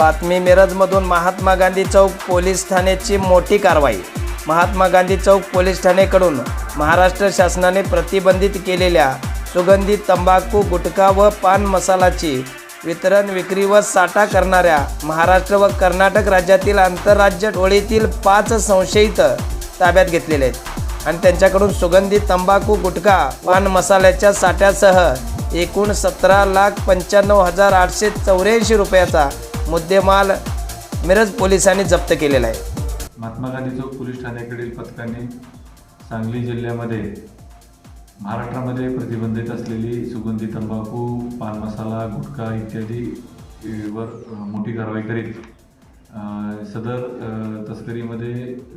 बातमी मिरजमधून महात्मा गांधी चौक पोलीस ठाण्याची मोठी कारवाई. महात्मा गांधी चौक पोलीस ठाणेकडून महाराष्ट्र शासनाने प्रतिबंधित केलेल्या सुगंधित तंबाखू गुटखा व पान मसालाची वितरण विक्री व साठा करणाऱ्या महाराष्ट्र व कर्नाटक राज्यातील आंतरराज्य टोळीतील पाच संशयित ताब्यात घेतलेले आहेत. आणि त्यांच्याकडून सुगंधित तंबाखू गुटखा पान मसाल्याच्या साठ्यासह एकूण सतरा लाख पंच्याण्णव हजार आठशे चौऱ्याऐंशी रुपयाचा मुद्देमाल मिरज पोलिसांनी जप्त केलेला आहे. महात्मा गांधी चौक पोलीस ठाण्याकडील पथकाने सांगली जिल्ह्यामध्ये महाराष्ट्रामध्ये प्रतिबंधित असलेली सुगंधी तंबाखू पान मसाला गुटखा इत्यादी वर मोठी कारवाई करीत सदर तस्करीमध्ये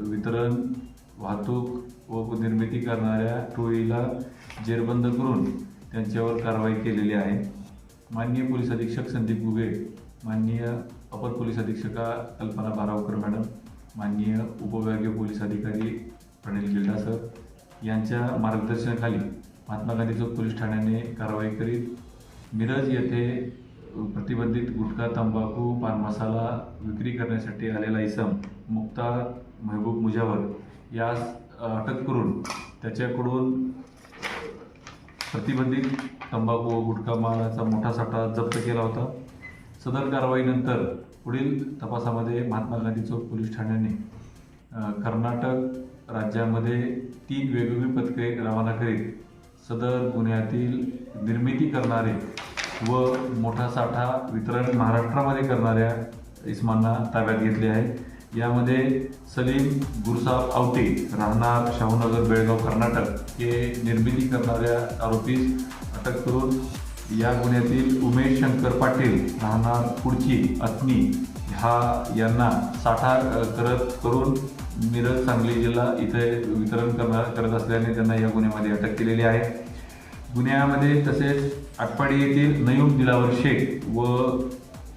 वितरण वाहतूक व निर्मिती करणाऱ्या टोळीला जेरबंद करून त्यांच्यावर कारवाई केलेली आहे. माननीय पोलीस अधीक्षक संदीप गुगे माननीय अपर पोलीस अधीक्षका कल्पना बारावकर मॅडम माननीय उपविभागीय पोलीस अधिकारी प्रणील गिल्डा सर यांच्या मार्गदर्शनाखाली महात्मा गांधी चौक पोलीस ठाण्याने कारवाई करीत मिरज येथे प्रतिबंधित गुटखा तंबाखू पान मसाला विक्री करण्यासाठी आलेला इसम मुक्ता महबूब मुजावर यास अटक करून त्याच्याकडून प्रतिबंधित तंबाखू व गुटखा मालाचा मोठा साठा जप्त केला होता. सदर कारवाईनंतर पुढील तपासामध्ये महात्मा गांधी चौक पोलीस ठाण्याने कर्नाटक राज्यामध्ये तीन वेगवेगळी पथके रवाना करीत सदर गुन्ह्यातील निर्मिती करणारे व मोठा साठा वितरण महाराष्ट्रामध्ये करणाऱ्या इस्मांना ताब्यात घेतले आहे. यामध्ये सलीम गुरसाब आवटे राहणार शाहूनगर बेळगाव कर्नाटक हे निर्मिती करणाऱ्या आरोपीस अटक करून या गुन्ह्यातील उमेश शंकर पाटील राहणार पुढची अत्नी ह्या यांना साठा करत करून मिरज सांगली जिल्हा इथे वितरण करणार करत असल्याने त्यांना या गुन्ह्यामध्ये अटक केलेली आहे. गुन्ह्यामध्ये तसेच आटपाडी येथील नयूम दिलावर शेख व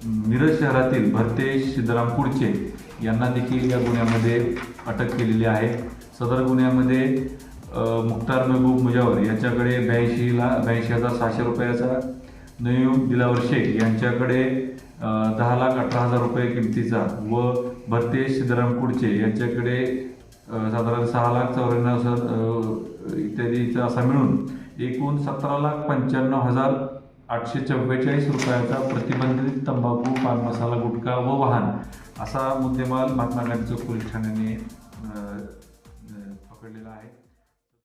मिरज शहरातील भरतेश सिद्धराम कुडचे यांना देखील या गुन्ह्यामध्ये अटक केलेली आहे. सदर गुन्ह्यामध्ये मुख्तार महबूब मुजावर यांच्याकडे ब्याऐंशीला ब्याऐंशी हजार सहाशे रुपयाचा नयूम दिलावर शेख यांच्याकडे दहा लाख अठरा हजार रुपये किमतीचा व भरतेश धरमकुडचे कुडचे यांच्याकडे साधारण सहा लाख चौऱ्याण्णव हजार इत्यादीचा असा मिळून एकूण सतरा लाख पंच्याण्णव हजार आठशे चव्वेचाळीस रुपयाचा प्रतिबंधित तंबाखू पान मसाला गुटखा व वाहन असा मुद्देमाल महात्मा गांधी चौक पोलीस ठाण्याने पकडलेला आहे.